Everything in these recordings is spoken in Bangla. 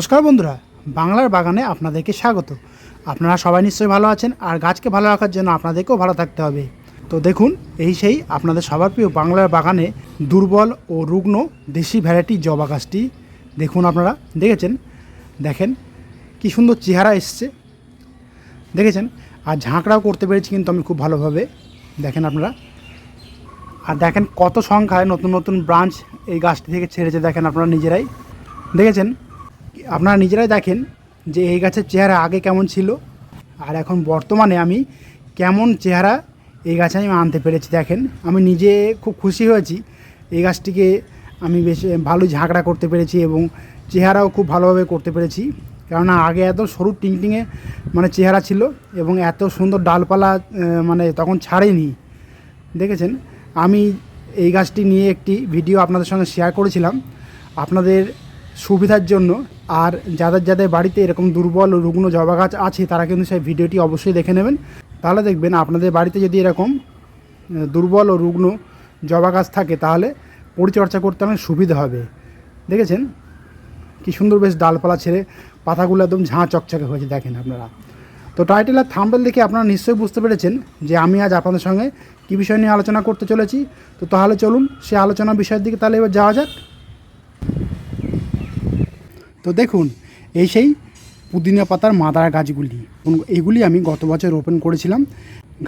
নমস্কার বন্ধুরা, বাংলার বাগানে আপনাদেরকে স্বাগত। আপনারা সবাই নিশ্চয়ই ভালো আছেন, আর গাছকে ভালো রাখার জন্য আপনাদেরকেও ভালো থাকতে হবে। তো দেখুন, এই সেই আপনাদের সবার প্রিয় বাংলার বাগানে দুর্বল ও রুগ্ন দেশি ভ্যারাইটি জবা গাছটি দেখুন আপনারা, দেখেছেন? দেখেন, কি সুন্দর চেহারা এসছে। দেখেছেন? আর ঝাঁকড়াও করতে পেরেছি কিন্তু আমি খুব ভালোভাবে। দেখেন আপনারা। আর দেখেন কত সংখ্যায় নতুন নতুন ব্রাঞ্চ এই গাছটি থেকে ছেড়েছে, দেখেন আপনারা নিজেরাই। দেখেছেন? আপনারা নিজেরাই দেখেন যে এই গাছের চেহারা আগে কেমন ছিল, আর এখন বর্তমানে আমি কেমন চেহারা এই গাছে আমি আনতে পেরেছি দেখেন। আমি নিজে খুব খুশি হয়েছি, এই গাছটিকে আমি বেশ ভালো ঝাঁকড়া করতে পেরেছি এবং চেহারাও খুব ভালোভাবে করতে পেরেছি। কেননা আগে এত সরু টিংটিংয়ে মানে চেহারা ছিল এবং এত সুন্দর ডালপালা মানে তখন ছাড়েনি। দেখেছেন? আমি এই গাছটি নিয়ে একটি ভিডিও আপনাদের সঙ্গে শেয়ার করেছিলাম। আপনাদের সুবিধার জন্য। আর যাদের যাদের বাড়িতে এরকম দুর্বল রুগ্ন জবা গাছ আছে, তারা কিন্তু সেই ভিডিওটি অবশ্যই দেখে নেবেন। তাহলে দেখবেন, আপনাদের বাড়িতে যদি এরকম দুর্বল ও রুগ্ন জবা গাছ থাকে, তাহলে পরিচর্যা করতে অনেক সুবিধা হবে। দেখেছেন? কি সুন্দর বেশ ডালপালা ছেড়ে পাতাগুলো একদম ঝাঁ চকচকে হয়েছে, দেখেন আপনারা। তো টাইটেল আর থাম্বেল দেখে আপনারা নিশ্চয়ই বুঝতে পেরেছেন যে আমি আজ আপনাদের সঙ্গে কী বিষয় নিয়ে আলোচনা করতে চলেছি। তো তাহলে চলুন, সে আলোচনা বিষয়ের দিকে তাহলে এবার যাওয়া যাক। তো দেখুন, এই সেই পুদিনা পাতার মাদার গাছগুলি। এগুলি আমি গত বছর রোপণ করেছিলাম।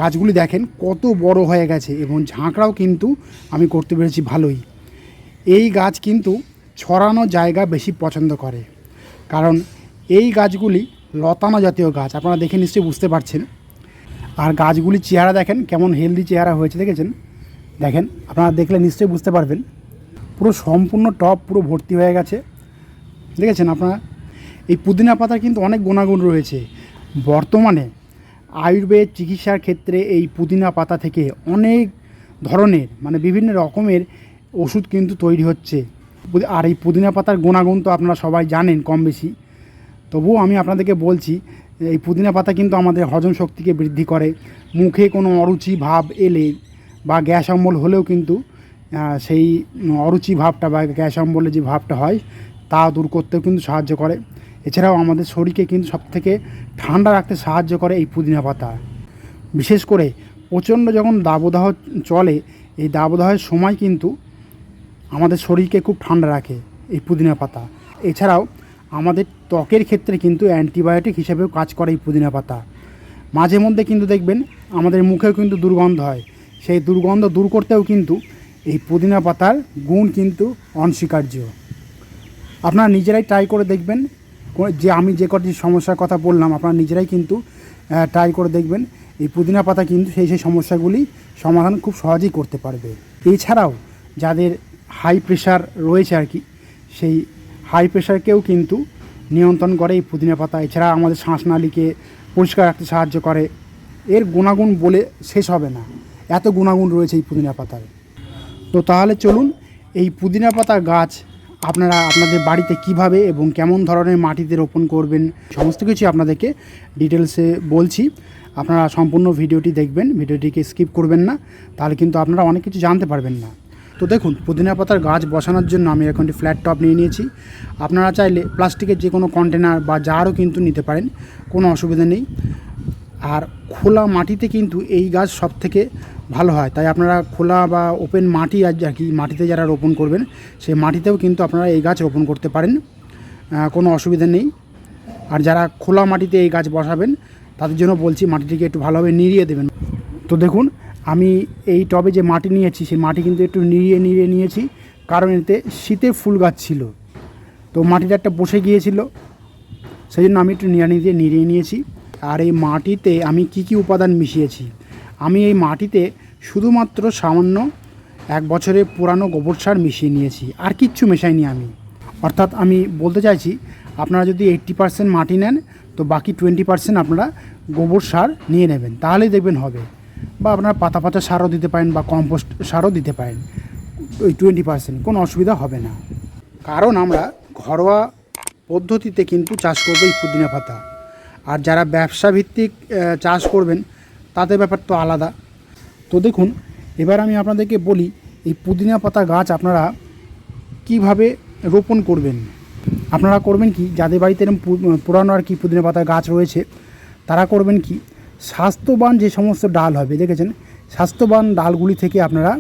গাছগুলি দেখেন কত বড় হয়ে গেছে এবং ঝাঁকড়াও কিন্তু আমি করতে পেরেছি ভালোই। এই গাছ কিন্তু ছড়ানো জায়গা বেশি পছন্দ করে। কারণ এই গাছগুলি লতানো জাতীয় গাছ, আপনারা দেখে নিশ্চয়ই বুঝতে পারছেন। আর গাছগুলির চেহারা দেখেন কেমন হেলদি চেহারা হয়েছে, দেখেছেন? দেখেন, আপনারা দেখলে নিশ্চয়ই বুঝতে পারবেন। পুরো সম্পূর্ণ টপ পুরো ভর্তি হয়ে গেছে। দেখেছেন আপনারা? এই পুদিনা পাতার কিন্তু অনেক গুণাগুণ রয়েছে। বর্তমানে আয়ুর্বেদ চিকিৎসার ক্ষেত্রে এই পুদিনা পাতা থেকে অনেক ধরনের মানে বিভিন্ন রকমের ওষুধ কিন্তু তৈরি হচ্ছে। আর এই পুদিনা পাতার গুণাগুণ তো আপনারা সবাই জানেন কম বেশি। তবুও আমি আপনাদেরকে বলছি, এই পুদিনা পাতা কিন্তু আমাদের হজম শক্তিকে বৃদ্ধি করে। মুখে কোনো অরুচি ভাব এলে বা গ্যাস অম্বল হলেও কিন্তু সেই অরুচি ভাবটা বা গ্যাস অম্বলের যে ভাবটা হয় তা দূর করতেও কিন্তু সাহায্য করে। এছাড়াও আমাদের শরীরকে কিন্তু সবথেকে ঠান্ডা রাখতে সাহায্য করে এই পুদিনা পাতা। বিশেষ করে প্রচণ্ড যখন দাবদাহ চলে, এই দাবদাহের সময় কিন্তু আমাদের শরীরকে খুব ঠান্ডা রাখে এই পুদিনা পাতা। এছাড়াও আমাদের ত্বকের ক্ষেত্রে কিন্তু অ্যান্টিবায়োটিক হিসেবেও কাজ করে এই পুদিনা পাতা। মাঝে মধ্যে কিন্তু দেখবেন আমাদের মুখেও কিন্তু দুর্গন্ধ হয়। সেই দুর্গন্ধ দূর করতেও কিন্তু এই পুদিনা পাতার গুণ কিন্তু অনস্বীকার্য। আপনারা নিজেরাই ট্রাই করে দেখবেন। যে আমি যে কটি সমস্যার কথা বললাম, আপনারা নিজেরাই কিন্তু ট্রাই করে দেখবেন। এই পুদিনা পাতা কিন্তু সেই সেই সমস্যাগুলি সমাধান খুব সহজেই করতে পারবে। এছাড়াও যাদের হাই প্রেশার রয়েছে আর কি, সেই হাই প্রেশারকেও কিন্তু নিয়ন্ত্রণ করে এই পুদিনা পাতা। এছাড়া আমাদের শ্বাসনালীকে পরিষ্কার রাখতে সাহায্য করে। এর গুণাগুণ বলে শেষ হবে না। এত গুণাগুণ রয়েছে এই পুদিনা পাতার। তো তাহলে চলুন, এই পুদিনা পাতা গাছ আপনারা আপনাদের বাড়িতে কীভাবে এবং কেমন ধরনের মাটিতে রোপণ করবেন, সমস্ত কিছু আপনাদেরকে ডিটেলসে বলছি। আপনারা সম্পূর্ণ ভিডিওটি দেখবেন, ভিডিওটিকে স্কিপ করবেন না, তাহলে কিন্তু আপনারা অনেক কিছু জানতে পারবেন না। তো দেখুন, পুদিনা পাতার গাছ বসানোর জন্য আমি এখন একটি ফ্ল্যাট টপ নিয়ে নিয়েছি। আপনারা চাইলে প্লাস্টিকের যে কোনো কন্টেনার বা জারও কিন্তু নিতে পারেন, কোনো অসুবিধা নেই। আর খোলা মাটিতে কিন্তু এই গাছ সব থেকে ভালো হয়। তাই আপনারা খোলা বা ওপেন মাটি আর কি, মাটিতে যারা রোপণ করবেন, সেই মাটিতেও কিন্তু আপনারা এই গাছ রোপণ করতে পারেন। কোনো অসুবিধা নেই। আর যারা খোলা মাটিতে এই গাছ বসাবেন, তাদের জন্য বলছি মাটিটিকে একটু ভালোভাবে নিড়িয়ে দেবেন। তো দেখুন, আমি এই টবে যে মাটি নিয়েছি, সেই মাটি কিন্তু একটু নিড়িয়ে নিড়িয়ে নিয়েছি, কারণ এতে শীতে ফুল গাছ ছিল। তো মাটিটা একটা বসে গিয়েছিল, সেই জন্য আমি একটু নিড়ানি দিয়ে নিড়িয়ে নিয়েছি। আর এই মাটিতে আমি কি কি উপাদান মিশিয়েছি? আমি এই মাটিতে শুধুমাত্র সামান্য এক বছরের পুরানো গোবর সার মিশিয়ে নিয়েছি, আর কিচ্ছু মেশাইনি আমি। অর্থাৎ আমি বলতে চাইছি, আপনারা যদি এইট্টি পার্সেন্ট মাটি নেন, তো বাকি টোয়েন্টি পার্সেন্ট আপনারা গোবর সার নিয়ে নেবেন, তাহলেই দেখবেন হবে। বা আপনারা পাতা পাতা সারও দিতে পারেন, বা কম্পোস্ট সারও দিতে পারেন, ওই টোয়েন্টি পার্সেন্ট কোনো অসুবিধা হবে না। কারণ আমরা ঘরোয়া পদ্ধতিতে কিন্তু চাষ করব এই পুদিনা পাতা। আর যারা ব্যবসা ভিত্তিক চাষ করবেন তাদের ব্যাপার তো আলাদা। তো দেখুন, এবার আমি আপনাদেরকে বলি, এই পুদিনা পাতা গাছ আপনারা কীভাবে রোপণ করবেন? আপনারা করবেন কি, যাদের বাড়িতে এরকম পুরানো আর কি পুদিনা পাতার গাছ রয়েছে, তারা করবেন কি, স্বাস্থ্যবান যে সমস্ত ডাল হবে, দেখেছেন? স্বাস্থ্যবান ডালগুলি থেকে আপনারা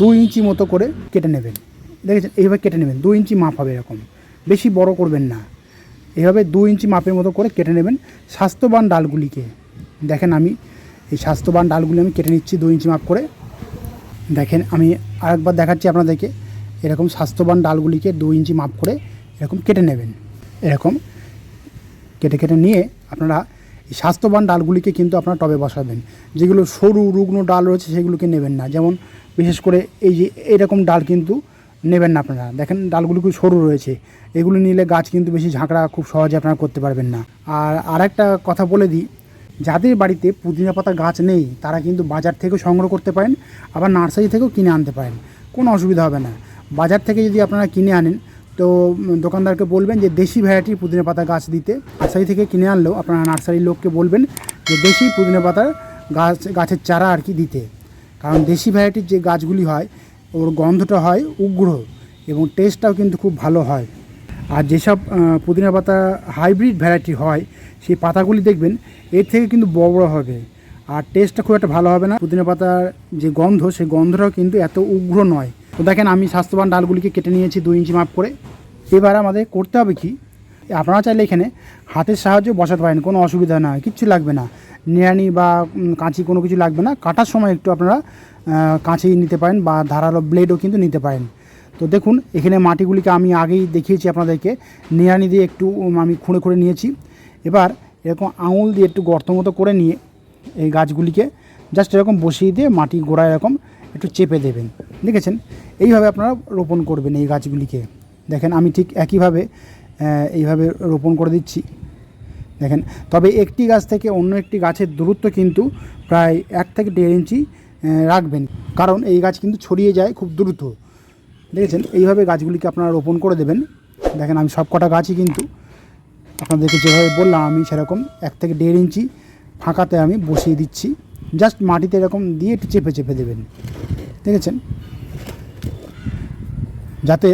দুই ইঞ্চি মতো করে কেটে নেবেন। দেখেছেন? এইভাবে কেটে নেবেন। দু ইঞ্চি মাপ হবে এরকম। বেশি বড় করবেন না। এভাবে দু ইঞ্চি মাপের মতো করে কেটে নেবেন স্বাস্থ্যবান ডালগুলিকে। দেখেন আমি এই স্বাস্থ্যবান ডালগুলি আমি কেটে নিচ্ছি দু ইঞ্চি মাপ করে। দেখেন আমি আরেকবার দেখাচ্ছি আপনাদেরকে, এরকম স্বাস্থ্যবান ডালগুলিকে দু ইঞ্চি মাপ করে এরকম কেটে নেবেন। এরকম কেটে কেটে নিয়ে আপনারা এই স্বাস্থ্যবান ডালগুলিকে কিন্তু আপনারা টবে বসাবেন। যেগুলো সরু রুগ্ন ডাল রয়েছে সেগুলোকে নেবেন না। যেমন বিশেষ করে এই যে এরকম ডাল কিন্তু নেবেন না আপনারা। দেখেন ডালগুলো খুব সরু রয়েছে। এগুলো নিলে গাছ কিন্তু বেশি ঝাঁকড়া খুব সহজে আপনারা করতে পারবেন না। আর আরেকটা কথা বলে দিই যাদের বাড়িতে পুদিনা পাতার গাছ নেই, তারা কিন্তু বাজার থেকেও সংগ্রহ করতে পারেন, আবার নার্সারি থেকেও কিনে আনতে পারেন। কোনো অসুবিধা হবে না। বাজার থেকে যদি আপনারা কিনে আনেন, তো দোকানদারকে বলবেন যে দেশি ভ্যারাইটির পুদিনা পাতা গাছ দিতে। নার্সারি থেকে কিনে আনলেও আপনারা নার্সারির লোককে বলবেন যে দেশি পুদিনা পাতার গাছ, গাছের চারা আর কি দিতে। কারণ দেশি ভ্যারাইটির যে গাছগুলি হয়, ওর গন্ধটা হয় উগ্র এবং টেস্টটাও কিন্তু খুব ভালো হয়। আর যেসব পুদিনা পাতা হাইব্রিড ভ্যারাইটি হয় সেই পাতাগুলি দেখবেন, এর থেকে কিন্তু বড় বড় হবে। আর টেস্টটা খুব একটা ভালো হবে না। পুদিনা পাতার যে গন্ধ, সেই গন্ধটাও কিন্তু এত উগ্র নয়। তো দেখেন, আমি স্বাস্থ্যবান ডালগুলিকে কেটে নিয়েছি দুই ইঞ্চি মাপ করে। এবার আমাদের করতে হবে কি? আপনারা চাইলে এখানে হাতের সাহায্যে বসাতে পারেন, কোনো অসুবিধা না, কিচ্ছু লাগবে না। নিড়ানি বা কাঁচি কোনো কিছু লাগবে না। কাটার সময় একটু আপনারা কাঁচি নিতে পারেন বা ধারালো ব্লেডও কিন্তু নিতে পারেন। তো দেখুন, এখানে মাটিগুলিকে আমি আগেই দেখিয়েছি আপনাদেরকে। নিড়ানি দিয়ে একটু আমি খুঁড়ে খুঁড়ে নিয়েছি। এবার এরকম আঙুল দিয়ে একটু গর্ত মতো করে নিয়ে এই গাছগুলিকে জাস্ট এরকম বসিয়ে দিয়ে মাটি গোড়ায় এরকম একটু চেপে দেবেন। দেখেছেন? এইভাবে আপনারা রোপণ করবেন এই গাছগুলিকে। দেখেন, আমি ঠিক একইভাবে এইভাবে রোপণ করে দিচ্ছি। দেখেন, তবে একটি গাছ থেকে অন্য একটি গাছের দূরত্ব কিন্তু প্রায় এক থেকে দেড় ইঞ্চি রাখবেন। কারণ এই গাছ কিন্তু ছড়িয়ে যায় খুব দ্রুত। দেখেছেন? এইভাবে গাছগুলিকে আপনারা রোপণ করে দেবেন। দেখেন, আমি সব কটা গাছই কিন্তু আপনাদেরকে যেভাবে বললাম, আমি সেরকম এক থেকে দেড় ইঞ্চি ফাঁকাতে আমি বসিয়ে দিচ্ছি। জাস্ট মাটিতে এরকম দিয়ে একটু চেপে চেপে দেবেন। দেখেছেন? যাতে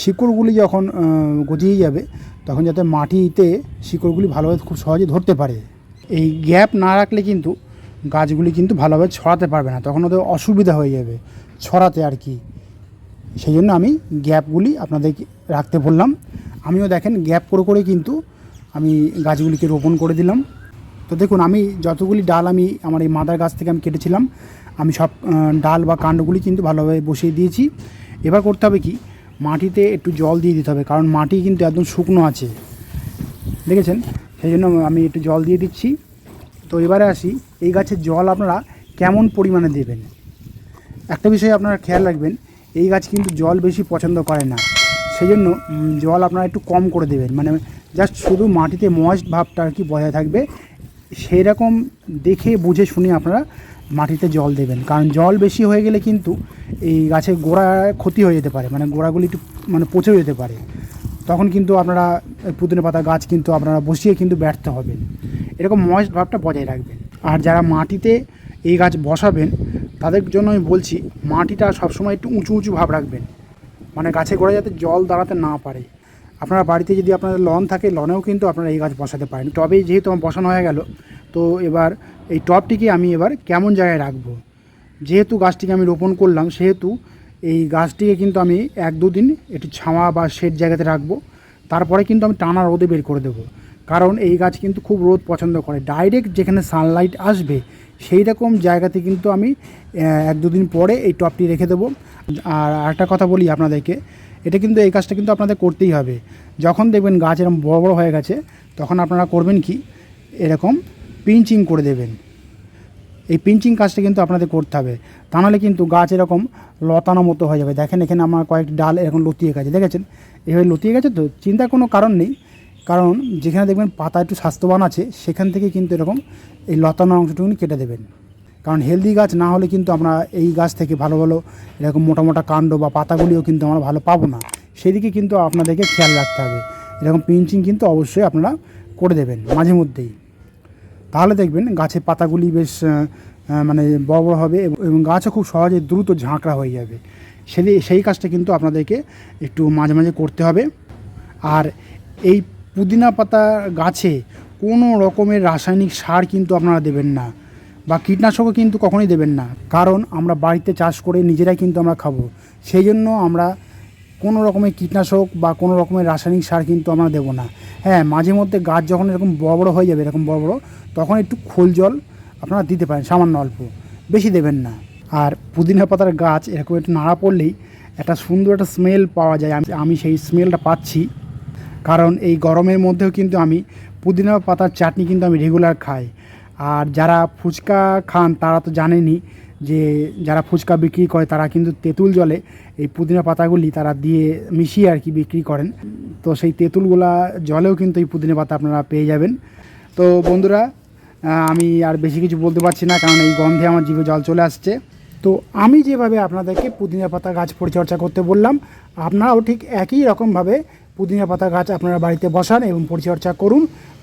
শিকড়গুলি যখন গজিয়ে যাবে, তখন যাতে মাটিতে শিকড়গুলি ভালোভাবে খুব সহজে ধরতে পারে। এই গ্যাপ না রাখলে কিন্তু গাছগুলি কিন্তু ভালোভাবে ছড়াতে পারবে না, তখন ওদের অসুবিধা হয়ে যাবে ছড়াতে আর কি। সেই জন্য আমি গ্যাপগুলি আপনাদেরকে রাখতে বললাম। আমিও দেখেন, গ্যাপ করে করে কিন্তু আমি গাছগুলিকে রোপণ করে দিলাম। তো দেখুন, আমি যতগুলি ডাল আমি আমার এই মাদার গাছ থেকে আমি কেটেছিলাম, আমি সব ডাল বা কাণ্ডগুলি কিন্তু ভালোভাবে বসিয়ে দিয়েছি। এবার করতে হবে কি, মাটিতে একটু জল দিয়ে দিতে হবে, কারণ মাটি কিন্তু একদম শুকনো আছে। দেখেছেন? সেই জন্য আমি একটু জল দিয়ে দিচ্ছি। তো এবারে আসি, এই গাছের জল আপনারা কেমন পরিমাণে দেবেন? একটা বিষয় আপনারা খেয়াল রাখবেন, এই গাছ কিন্তু জল বেশি পছন্দ করে না। সেই জন্য জল আপনারা একটু কম করে দেবেন। মানে জাস্ট শুধু মাটিতে ময়েস্ট ভাবটা আর কি বজায় থাকবে সেই রকম দেখে বুঝে শুনে আপনারা মাটিতে জল দেবেন। কারণ জল বেশি হয়ে গেলে কিন্তু এই গাছের গোড়া ক্ষতি হয়ে যেতে পারে মানে গোড়াগুলি একটু মানে পচে যেতে পারে। তখন কিন্তু আপনারা পুদিনা পাতা গাছ কিন্তু আপনারা বসিয়ে কিন্তু ব্যর্থ হবেন। এরকম ময়েস্ট ভাবটা বজায় রাখবেন। আর যারা মাটিতে এই গাছ বসাবেন, তাদের জন্য আমি বলছি, মাটিটা সবসময় একটু উঁচু উঁচু ভাব রাখবেন। মানে গাছে গোড়া যাতে জল দাঁড়াতে না পারে। আপনারা বাড়িতে যদি আপনাদের লন থাকে লনেও কিন্তু আপনারা এই গাছ বসাতে পারেন। টবে যেহেতু আমার বসানো হয়ে গেল, তো এবার এই টবটিকে আমি এবার কেমন জায়গায় রাখব? যেহেতু গাছটিকে আমি রোপণ করলাম, সেহেতু এই গাছটিকে কিন্তু আমি এক দুদিন একটু ছাওয়া বা শেড জায়গাতে রাখব। তারপরে কিন্তু আমি টানা রোদে বের করে দেবো। কারণ এই গাছ কিন্তু খুব রোদ পছন্দ করে। ডাইরেক্ট যেখানে সানলাইট আসবে সেই রকম জায়গাতে কিন্তু আমি এক দুদিন পরে এই টপটি রেখে দেবো। আর আরেকটা কথা বলি আপনাদেরকে এটা কিন্তু এই কাজটা কিন্তু আপনাদের করতেই হবে। যখন দেখবেন গাছ এরকম বড় বড় হয়ে গেছে, তখন আপনারা করবেন কি? এরকম পিঞ্চিং করে দেবেন। এই পিঞ্চিং কাজটা কিন্তু আপনাদের করতে হবে। তা নাহলে কিন্তু গাছ এরকম লতানো মতো হয়ে যাবে। দেখেন এখানে আমার কয়েকটি ডাল এরকম লতিয়ে গেছে, দেখেছেন? এভাবে লতিয়ে গেছে তো? চিন্তার কোনো কারণ নেই। কারণ যেখানে দেখবেন পাতা একটু স্বাস্থ্যবান আছে, সেখান থেকে কিন্তু এরকম এই লতানো অংশটুকুনি কেটে দেবেন। কারণ হেলদি গাছ না হলে কিন্তু আমরা এই গাছ থেকে ভালো ভালো এরকম মোটা মোটা কাণ্ড বা পাতাগুলিও কিন্তু আমরা ভালো পাবো না। সেদিকে কিন্তু আপনাদেরকে খেয়াল রাখতে হবে। এরকম পিঞ্চিং কিন্তু অবশ্যই আপনারা করে দেবেন মাঝে মধ্যেই। তাহলে দেখবেন গাছের পাতাগুলি বেশ মানে বড় বড় হবে এবং- গাছও খুব সহজে দ্রুত ঝাঁকড়া হয়ে যাবে। সেই সেই কাজটা কিন্তু আপনাদেরকে একটু মাঝে মাঝে করতে হবে। আর এই পুদিনা পাতা গাছে কোনো রকমের রাসায়নিক সার কিন্তু আপনারা দেবেন না। বা কীটনাশকও কিন্তু কখনোই দেবেন না। কারণ আমরা বাড়িতে চাষ করে নিজেরাই কিন্তু আমরা খাব। সেই জন্য আমরা কোনো রকমের কীটনাশক বা কোনো রকমের রাসায়নিক সার কিন্তু আমরা দেবো না। হ্যাঁ মাঝে মধ্যে গাছ যখন এরকম বড় বড় হয়ে যাবে, এরকম বড় বড়, তখন একটু খোল জল আপনারা দিতে পারেন, সামান্য অল্প। বেশি দেবেন না। আর পুদিনা পাতার গাছ এরকম একটু নাড়া পড়লেই একটা সুন্দর একটা স্মেল পাওয়া যায়। আমি আমি সেই স্মেলটা পাচ্ছি। কারণ এই গরমের মধ্যেও কিন্তু আমি পুদিনা পাতার চাটনি কিন্তু আমি রেগুলার খাই। আর যারা ফুচকা খান তারা তো জানেনই যে যারা ফুচকা বিক্রি করে তারা কিন্তু তেঁতুল জলে এই পুদিনা পাতাগুলি তারা দিয়ে মিশিয়ে আর কি বিক্রি করেন। তো সেই তেঁতুলগুলা জলেও কিন্তু এই পুদিনা পাতা আপনারা পেয়ে যাবেন। তো বন্ধুরা আমি আর বেশি কিছু বলতে পারছি না কারণ এই গন্ধে আমার জীবে জল চলে আসছে। তো আমি যেভাবে আপনাদেরকে পুদিনা পাতা গাছ পরিচর্যা করতে বললাম, আপনারাও ঠিক একই রকমভাবে পুদিনা পাতা গাছ আপনারা বাড়িতে বসান এবং পরিচর্যা করুন।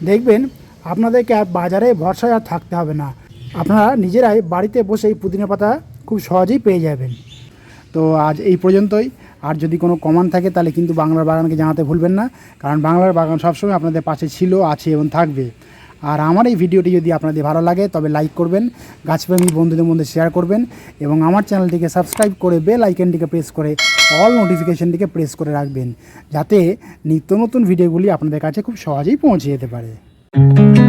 দেখবেন আপনাদেরকে আর বাজারে ভরসায় আর থাকতে হবে না। আপনারা নিজেরাই বাড়িতে বসে এই পুদিনা পাতা খুব সহজেই পেয়ে যাবেন। তো আজ এই পর্যন্তই। আর যদি কোনো কমান থাকে, তাহলে কিন্তু বাংলার বাগানকে জানাতে ভুলবেন না। কারণ বাংলার বাগান সবসময় আপনাদের পাশে ছিল, আছে এবং থাকবে। আর আমার এই ভিডিওটি যদি আপনাদের ভালো লাগে, তবে লাইক করবেন গাছপ্রেমী বন্ধুদের মধ্যে শেয়ার করবেন, এবং আমার চ্যানেলটিকে সাবস্ক্রাইব করে বেল আইকনটিকে প্রেস করে অল নোটিফিকেশনটিকে প্রেস করে রাখবেন, যাতে নিত্য নতুন ভিডিওগুলি আপনাদের কাছে খুব সহজেই পৌঁছে যেতে পারে। thank you